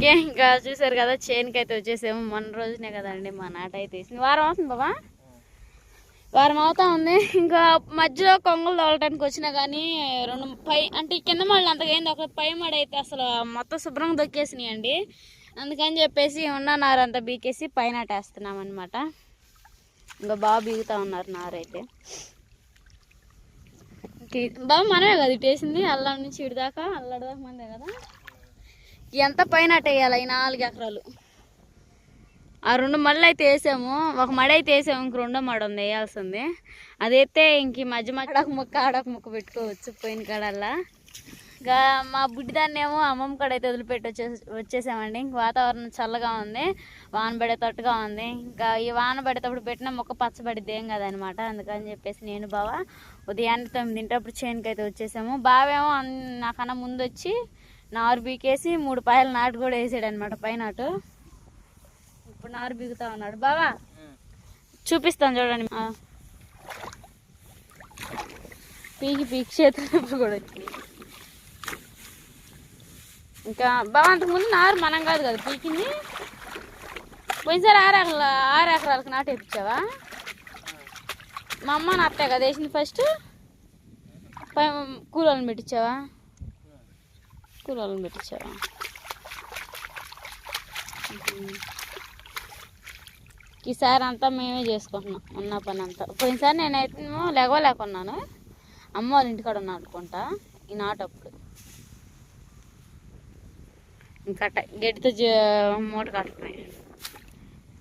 Okay ఇంకా చూసారు కదా చేనుకి అయితే వచ్చేసాము. మొన్న రోజునే కదండి మా నాట అయితే వేసింది. వారం అవుతుంది బాబా? వారం అవుతా ఉంది. ఇంకా మధ్యలో కొంగలు తోలటానికి వచ్చినా కానీ రెండు పై అంటే కింద మళ్ళీ అయింది ఒక పై మడ అయితే అసలు మొత్తం శుభ్రంగా దొక్కేసినాయి అండి అందుకని చెప్పేసి ఉన్న నారంతా బీకేసి పైన వేస్తున్నాం అనమాట ఇంకా బాగా బీగుతా ఉన్నారు నారైతే. అయితే బాబు మనమే కదా ఇటు వేసింది అల్లం నుంచి ఇటు దాకా అల్లడి దాకా మందే కదా? ఎంత పైన వేయాలి ఈ నాలుగు ఎకరాలు. ఆ రెండు మళ్ళీ అయితే వేసాము. ఒక మడి అయితే వేసాము. ఇంక రెండో మడ ఉంది వేయాల్సింది. అదైతే ఇంక మధ్య మధ్య ఆడొక ముక్క ఆడొక ముక్క పెట్టుకోవచ్చు పోయిన కాడల్లా. ఇంకా మా బుడ్డిదాన్ని ఏమో అమ్మమ్మ కాడ అయితే వదిలిపెట్టి వచ్చే వచ్చేసామండి. ఇంక వాతావరణం చల్లగా ఉంది. వాన పడేటట్టుగా ఉంది. ఇంకా ఈ వాన పడేటప్పుడు పెట్టిన మొక్క పచ్చబడిద్ది ఏం కదనమాట. అందుకని చెప్పేసి నేను బావ ఉదయాన్నే తొమ్మిదింటప్పుడు చేనుకి అయితే వచ్చేసాము బావేమో అన్- నాకన్నా ముందు వచ్చి నారు బీకేసి మూడు పాయలు నాటు కూడా వేసాడు అనమాట పైన అటు. ఇప్పుడు నారు బీగుతా ఉన్నాడు. బావా చూపిస్తాను చూడండి. పీకి పీకి చేతులు కూడా వచ్చింది ఇంకా బావా అంతకుముందు నారు మనం కాదు కదా పీకింది. పోయినసారి ఆరు ఎకరాల ఆరు ఎకరాలకు నాటు వేపించావా? మా అమ్మ నా అత్తే కదా వేసింది ఫస్ట్ పై కూలోళ్ళని పెట్టించావా? కూలోళ్ళని పెట్టించావా ఈసారి అంతా మేమే చేసుకుంటున్నాం ఉన్న పని అంతా పోయినసారి నేనైతే లేవలేకున్నాను. అమ్మ వాళ్ళ ఇంటికాడ ఉన్నా అనుకుంటా ఈ నాటప్పుడు ఇంకా గడ్డితో మూట కట్టుకున్నాయి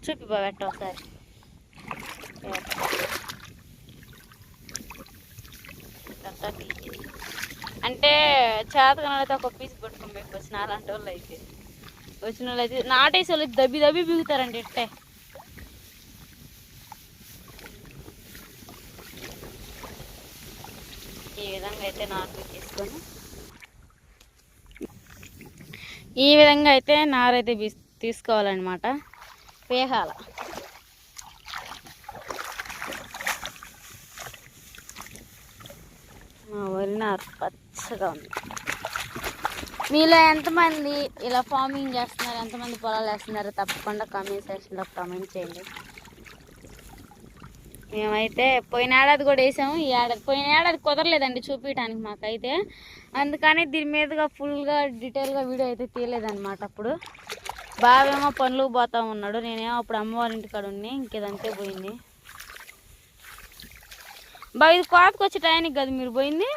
చూపి పెట్ట ఒకసారి. ఇదంతా అంటే చేతకనైతే ఒక పీస్ పట్టుకొని పెట్టుకు వచ్చిన అలాంటి వాళ్ళు అయితే. వచ్చిన వాళ్ళు అయితే నాటేసి వాళ్ళు దబ్బి దబ్బి బిగుతారండి ఇట్టే. ఈ విధంగా అయితే నాటు తీసుకొని ఈ విధంగా అయితే నారైతే బీస్- తీసుకోవాలన్నమాట. పేహాల తిన్నారు. పచ్చగా ఉంది. మీలో ఎంతమంది ఇలా ఫార్మింగ్ చేస్తున్నారు? ఎంతమంది పొలాలు వేస్తున్నారు? తప్పకుండా కామెంట్ సెక్షన్లో కామెంట్ చేయండి. మేమైతే పోయిన ఏడాది కూడా వేసాము. ఈ ఏడాది పోయిన ఏడాది కుదరలేదండి చూపించడానికి మాకైతే. అందుకని దీని మీదుగా ఫుల్గా డీటెయిల్గా వీడియో అయితే తీయలేదన్నమాట అప్పుడు. బావేమో పనులు పోతా ఉన్నాడు. నేనేమో అప్పుడు అమ్మవారి ఇంటి ఇంటికాడ ఉన్ని ఇంకేదంతే పోయింది. బాగా ఇది కోతకు వచ్చే టైంకి కదా మీరు పోయింది?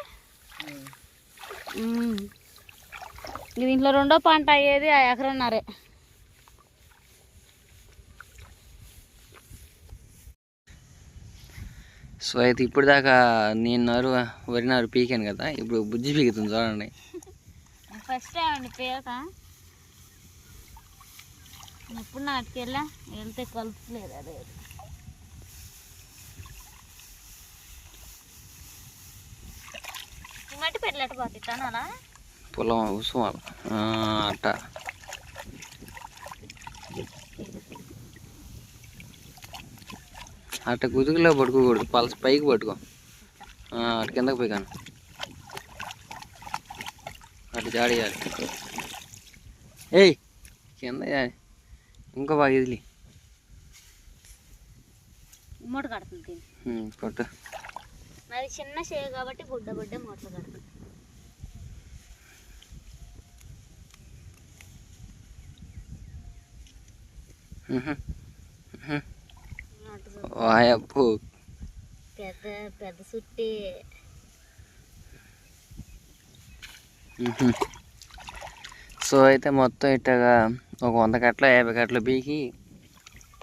దీంట్లో రెండో పంట అయ్యేది ఆ ఎకరన్నరే. సో అయితే ఇప్పుడు దాకా నేను నారు వరి నారు పీకాను కదా ఇప్పుడు బుజ్జి పీకుతుంది చూడండి. ఫస్ట్ అండి పేక ఎప్పుడు నాటుకెళ్ళా? వెళ్తే కలుపులేదు అదే ఈ మట్టి పెట్టలేట పొలం ఉసుమాల అట్ట. అట్ట కుదుగులో పట్టుకోకూడదు. పలస పైకి పట్టుకో. అటు కిందకి పోయికాను అటు జాడేయాలి ఏయ్ కింద. ఇంకో బాగా ఇదిలి. మూట కడుతుంది. నాది చిన్న షేవ్ కాబట్టి బుడ్డ బుడ్డ మూటలు కడుతుంది. పెద్ద పెద్ద సుట్టి. సో అయితే మొత్తం ఇట్టగా ఒక వంద కట్టలు యాభై కట్టలు పీకి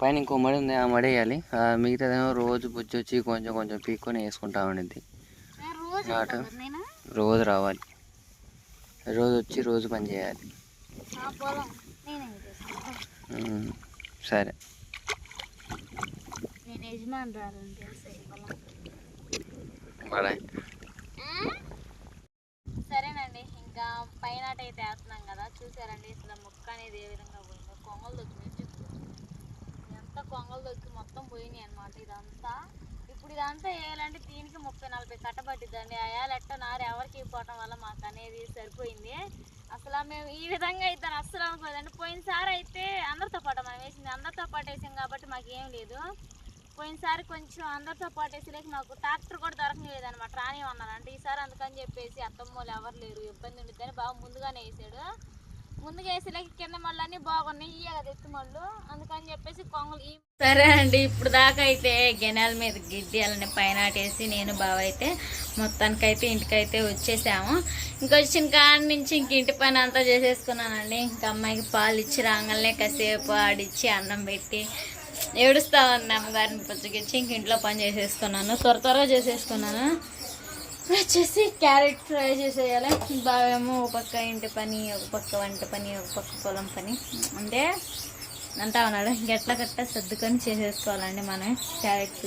పైన ఇంకో మడి ఉంది ఆ మడి వేయాలి. మిగతాదేమో రోజు బుజ్జి వచ్చి కొంచెం కొంచెం పీక్కొని వేసుకుంటా ఉండిద్ది. నాటు. రోజు రావాలి. రోజు వచ్చి రోజు పని చేయాలి. సరే. సరేనండి ఇంకా పైన అయితే వేస్తున్నాం కదా చూసారండి అసలు మొక్క అనేది ఏ విధంగా పోయిందో. కొంగలు చెట్లు ఎంత కొంగలు దొక్కి మొత్తం పోయినాయి అనమాట ఇదంతా. ఇప్పుడు ఇదంతా వేయాలంటే దీనికి ముప్పై నలభై కట్టబట్టిద్దండి. ఆ ఏలెట్ట నారు ఎవరికి ఇవ్వటం వల్ల మాకు అనేది సరిపోయింది. అసలు మేము ఈ విధంగా అయితే అస్సలు అనుకోలేదండి పోయినసారి అయితే అందరితో పాటు మనం వేసింది అందరితో పాటు వేసాం కాబట్టి మాకు ఏం లేదు. పోయినసారి కొంచెం అందరితో పాటు వేసేలేక మాకు ట్రాక్టర్ కూడా దొరకలేదు అనమాట రాని అంటే ఈసారి అందుకని చెప్పేసి అత్తమ్మలు ఎవరు లేరు ఇబ్బంది ఉండిద్దని బాబు ముందుగానే వేసాడు. ముందుగా వేసేలేక కింద మళ్ళీ బాగున్నాయి కదా అందుకని చెప్పేసి కొంగలు సరే అండి ఇప్పుడు దాకా అయితే గెనాల మీద గిడ్డీలని పైన ఆటేసి నేను బావ అయితే మొత్తానికైతే ఇంటికైతే వచ్చేసాము. ఇంకొచ్చిన కాడి నుంచి ఇంక ఇంటి పైన అంతా చేసేసుకున్నానండి. ఇంకా అమ్మాయికి పాలు ఇచ్చి రాగానే కాసేపు ఆడిచ్చి అన్నం పెట్టి ఏడుస్తా ఉంది అమ్మగారిని పుచ్చగిచ్చి ఇంక ఇంట్లో పని చేసేసుకున్నాను. త్వర త్వరగా చేసేసుకున్నాను. ఇప్పుడు వచ్చేసి క్యారెట్ ఫ్రై చేసేయాలి. బావేమో ఒక పక్క ఇంటి పని ఒక పక్క వంట పని ఒక పక్క పొలం పని. అంటే అంటా ఉన్నాడు. గట్ల గట్ట సర్దుకొని చేసేసుకోవాలండి మనం క్యారెట్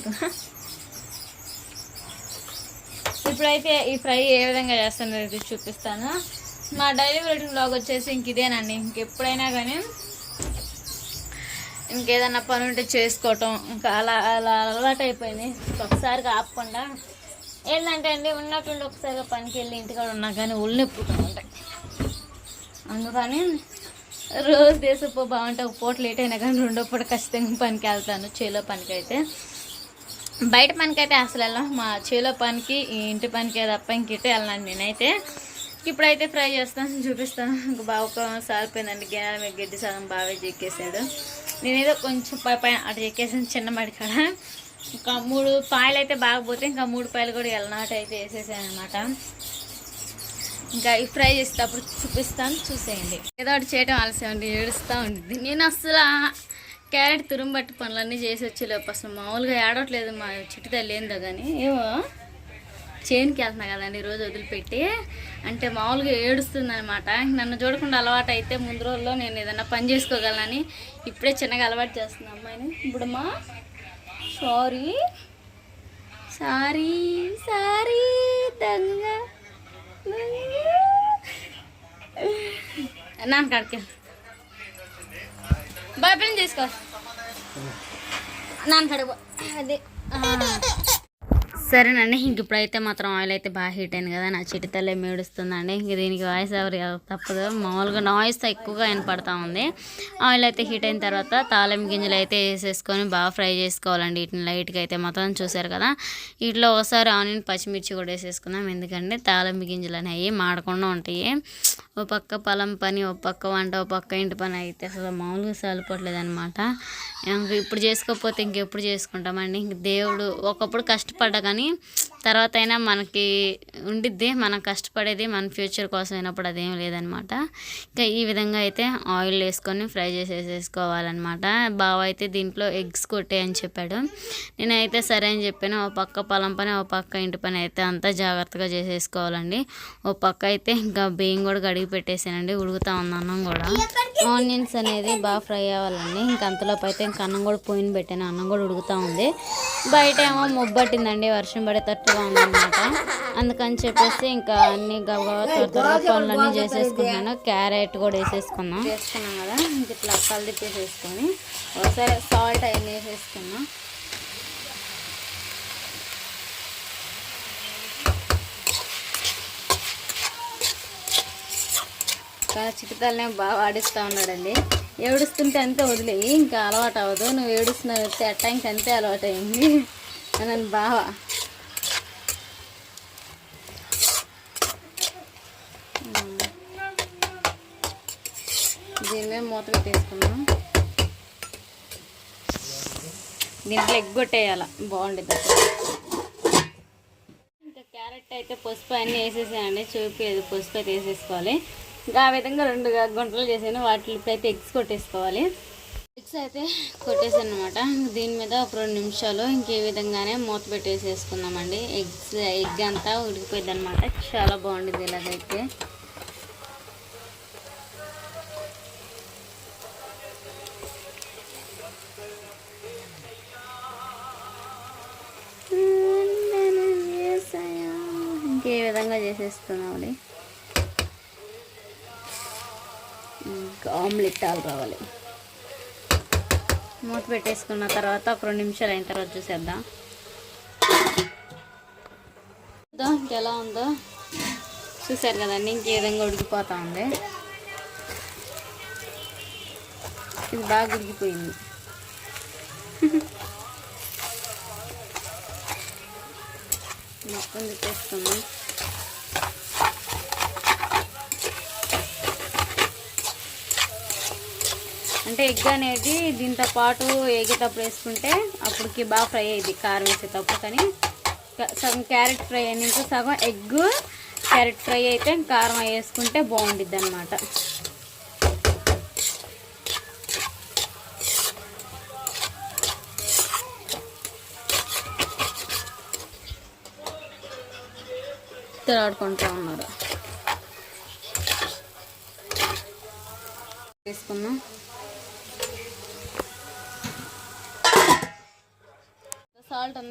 ఇప్పుడైతే ఈ ఫ్రై ఏ విధంగా చేస్తానో ఇది చూపిస్తాను. మా డైలీ రొటీన్ బ్లాగ్ వచ్చేసి ఇంక ఇదేనండి. ఇంకెప్పుడైనా కానీ ఇంకేదన్నా పని ఉంటే చేసుకోవటం. ఇంకా అలా అలా అలవాటు అయిపోయింది ఒకసారి ఆపకుండా ఏంటంటే అండి ఉన్నట్టుండి ఒకసారి పనికి వెళ్ళి ఇంటికాడ ఉన్నా కానీ ఒళ్ళు నొప్పులుగా ఉంటాయి. అందుకని రోజు దేశపో బాగుంటే ఒక పూట లేట్ అయినా కానీ రెండో పూట ఖచ్చితంగా పనికి వెళ్తాను చేలో పనికి అయితే బయట పనికి అయితే అసలు వెళ్ళాం మా చేలో పనికి ఈ ఇంటి పనికి తప్ప ఇంకైతే వెళ్ళాను నేనైతే. ఇప్పుడైతే ఫ్రై చేస్తాను చూపిస్తాను. ఇంకా బాగా సారిపోయిందండి గిన్నెల మీద గడ్డి సగం బాగా చెక్కేసాడు నేనేదో కొంచెం పై పైన అటు చెక్కేసాను చిన్న మడికాడ. ఇంకా మూడు పాయలు అయితే బాగా పోతే ఇంకా మూడు పాయలు కూడా ఎల్లనాట అయితే వేసేసాను అనమాట ఇంకా ఈ ఫ్రై చేసేటప్పుడు చూపిస్తాను చూసేయండి. ఏదో ఒకటి చేయడం ఆలస్యం అండి ఏడుస్తూ ఉంటుంది నేను అసలు క్యారెట్ తురుంబట్టి పనులన్నీ చేసి వచ్చేలోపు అసలు మామూలుగా ఏడవట్లేదు మా చిట్టు తల్లి ఏందో కానీ. ఏమో చేనుకి వెళ్తున్నా కదండి రోజు వదిలిపెట్టి. అంటే మామూలుగా ఏడుస్తుందనమాట నన్ను చూడకుండా అలవాటు అయితే ముందు రోజుల్లో నేను ఏదైనా పని చేసుకోగలనని ఇప్పుడే చిన్నగా అలవాటు చేస్తున్నా అమ్మాయిని. ఇప్పుడు మా సారీ. సారీ సారీ దంగ నాన్న కాడికి బాయ్ తీసుకో. నాన్న కాడికి పో. అదే సరేనండి ఇంక ఇప్పుడైతే మాత్రం ఆయిల్ అయితే బాగా హీట్ అయింది కదా నా చిటి మేడుస్తుందండి ఇంక దీనికి వాయిస్ ఎవరు తప్పదు. మామూలుగా నాయిస్ ఎక్కువగా వినపడతా ఉంది. ఆయిల్ అయితే హీట్ అయిన తర్వాత తాళం గింజలు అయితే వేసేసుకొని బాగా ఫ్రై చేసుకోవాలండి. వీటిని లైట్గా అయితే మొత్తం చూసారు కదా వీటిలో ఒకసారి ఆనియన్ పచ్చిమిర్చి కూడా వేసేసుకుందాం. ఎందుకంటే తాళం గింజలు అనేవి మాడకుండా ఉంటాయి. ఓ పక్క పొలం పని ఓ పక్క వంట ఓ పక్క ఇంటి పని అయితే అసలు మామూలుగా సరిపోవట్లేదు అనమాట ఇంక ఇప్పుడు చేసుకోకపోతే ఇంకెప్పుడు చేసుకుంటామండి? ఇంక దేవుడు ఒకప్పుడు కష్టపడ్డా కానీ తర్వాత అయినా మనకి ఉండిద్ది మనం కష్టపడేది మన ఫ్యూచర్ కోసం అయినప్పుడు అదేం లేదనమాట. ఇంకా ఈ విధంగా అయితే ఆయిల్ వేసుకొని ఫ్రై చేసేసేసుకోవాలన్నమాట బావ అయితే దీంట్లో ఎగ్స్ కొట్టే అని చెప్పాడు. నేనైతే సరే అని చెప్పాను. ఓ పక్క పొలం పని ఓ పక్క ఇంటి పని అయితే అంతా జాగ్రత్తగా చేసేసుకోవాలండి. ఓ పక్క అయితే ఇంకా బియ్యం కూడా కడిగి పెట్టేసానండి. ఉడుకుతా ఉంది అన్నం కూడా. ఆనియన్స్ అనేది బాగా ఫ్రై అవ్వాలండి. ఇంకా అంతలోపు అయితే ఇంకా అన్నం కూడా పోయిన పెట్టాను. అన్నం కూడా ఉడుకుతూ ఉంది. బయట ఏమో మొబ్బట్టిందండి. వర్షం పడేటట్టుగా ఉందన్నమాట. అందుకని చెప్పేసి ఇంకా అన్ని గబగబా త్వర త్వరగా పనులన్నీ చేసేసుకున్నాను. క్యారెట్ కూడా వేసేసుకున్నాం. వేసుకున్నాం కదా ఇంక ఇట్లా కలిపేసేసుకొని ఒకసారి సాల్ట్ అవన్నీ వేసేసుకున్నాం. ఇంకా చిటితల్నే బాగా ఆడిస్తూ ఉన్నాడండి. ఏడుస్తుంటే అంతే వదిలేయి ఇంకా అలవాటు అవ్వదు. నువ్వు ఏడుస్తున్నావు ఎట్టా ఇంక అంతే అలవాటు అయింది నన్ను బావా. దీని మీద మూత పెట్టేసుకున్నాం దీంట్లో ఎగ్ కొట్టేయాలి? బాగుంటుంది ఇంకా క్యారెట్ అయితే పసుపు అన్నీ వేసేసానండి చూపేది పసుపు అయితే వేసేసుకోవాలి. ఇంకా ఆ విధంగా రెండు గుంటలు చేసాను. వాటిలో అయితే ఎగ్స్ కొట్టేసుకోవాలి. ఎగ్స్ అయితే కొట్టేసాను అనమాట దీని మీద ఒక రెండు నిమిషాలు ఇంకే విధంగానే మూత పెట్టేసేసుకుందామండి. ఎగ్స్ ఎగ్ అంతా ఉడికిపోయింది అనమాట చాలా బాగుంటుంది ఇలాగైతే. ఇంకా ఆమ్లెట్ ఆలు కావాలి. మూత పెట్టేసుకున్న తర్వాత ఒక రెండు నిమిషాలు అయిన తర్వాత చూసేద్దాం. ఇంకెలా ఉందో చూసారు కదండి ఇంకే విధంగా ఉడికిపోతా ఉంది. ఇది బాగా ఉడికిపోయింది. మొత్తం తిప్పేస్తున్నాం అంటే ఎగ్ అనేది దీంతో పాటు ఎగేటప్పుడు వేసుకుంటే అప్పటికి బాగా ఫ్రై అయ్యింది కారం వేసేటప్పుడు. కానీ సగం క్యారెట్ ఫ్రై అయిన సగం ఎగ్ క్యారెట్ ఫ్రై అయితే కారం వేసుకుంటే బాగుండిద్ది అనమాట తిరాడుకుంటూ ఉన్నారు. వేసుకుందాం.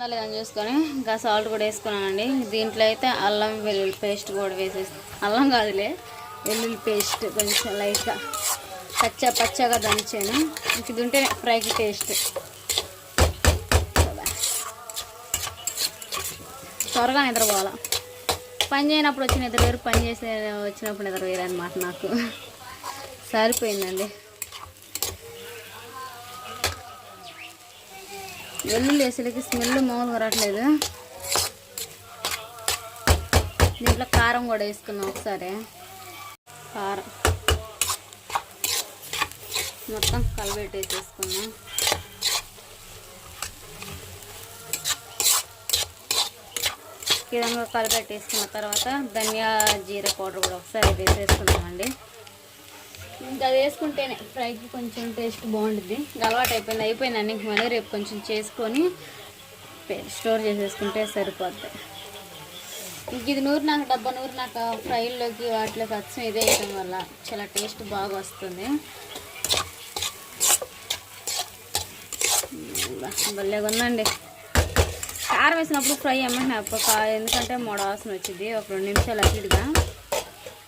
ఉందా లేదని చూసుకొని ఇంకా సాల్ట్ కూడా వేసుకున్నానండి. దీంట్లో అయితే అల్లం వెల్లుల్లి పేస్ట్ కూడా వేసేసి అల్లం కాదులే వెల్లుల్లి పేస్ట్ కొంచెం లైట్గా పచ్చ పచ్చగా దంచాను. ఇంక ఇది ఉంటే ఫ్రైకి టేస్ట్ త్వరగా నిద్రపోవాలి? పని చేయనప్పుడు వచ్చిన నిద్ర వేరు పని చేసే వచ్చినప్పుడు నిద్ర వేరు అనమాట నాకు. సరిపోయిందండి. వెల్లుల్లి వేసేలకి స్మెల్ మామూలుగా రావట్లేదు. దీంట్లో కారం కూడా వేసుకున్నాం ఒకసారి. కారం. మొత్తం కలిపెట్టేసేసుకుందాం. ఈ విధంగా కలిపెట్టేసుకున్న తర్వాత ధనియా జీర పౌడర్ కూడా ఒకసారి వేసేసుకున్నామండి ఇంకా అది వేసుకుంటేనే ఫ్రైకి కొంచెం టేస్ట్ బాగుంటుంది. ఇంకా అలవాటు అయిపోయింది. అయిపోయిందండి. ఇంక మళ్ళీ రేపు కొంచెం చేసుకొని స్టోర్ చేసేసుకుంటే సరిపోద్ది. ఇంక ఇది నూరు నాకు డబ్బా నూరు నాకు ఫ్రైల్లోకి వాటిలోకి వచ్చి ఇదే వేయడం వల్ల చాలా టేస్ట్ బాగా వస్తుంది. బా, భలేగా ఉందండి. కారం వేసినప్పుడు ఫ్రై ఏమంటే ఎందుకంటే మూడు వాసన వచ్చింది. ఒక రెండు నిమిషాలు అట్లుగా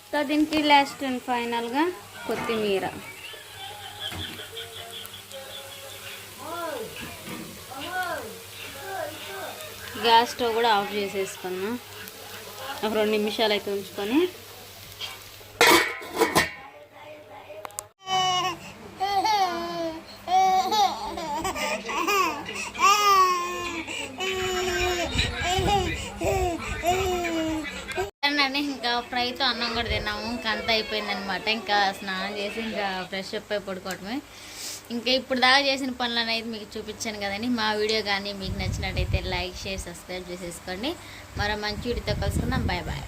సో దీనికి లాస్ట్ అండ్ ఫైనల్గా కొత్తిమీర. గ్యాస్ స్టవ్ కూడా ఆఫ్ చేసేసుకున్నాం. ఒక రెండు నిమిషాలు అయితే ఉంచుకొని అండి ఇంకా ఫ్రైతో అన్నం కూడా తిన్నాము. ఇంకా అంతా అయిపోయింది అనమాట ఇంకా స్నానం చేసి ఇంకా ఫ్రెష్ అప్ అయి పడుకోవటమే ఇంకా ఇప్పుడు దాకా చేసిన పనులను అయితే మీకు చూపించాను కదండి. మా వీడియో కానీ మీకు నచ్చినట్టయితే లైక్ షేర్ సబ్స్క్రైబ్ చేసేసుకోండి. మరో మంచి వీడియోతో కలుసుకుందాం. Bye bye.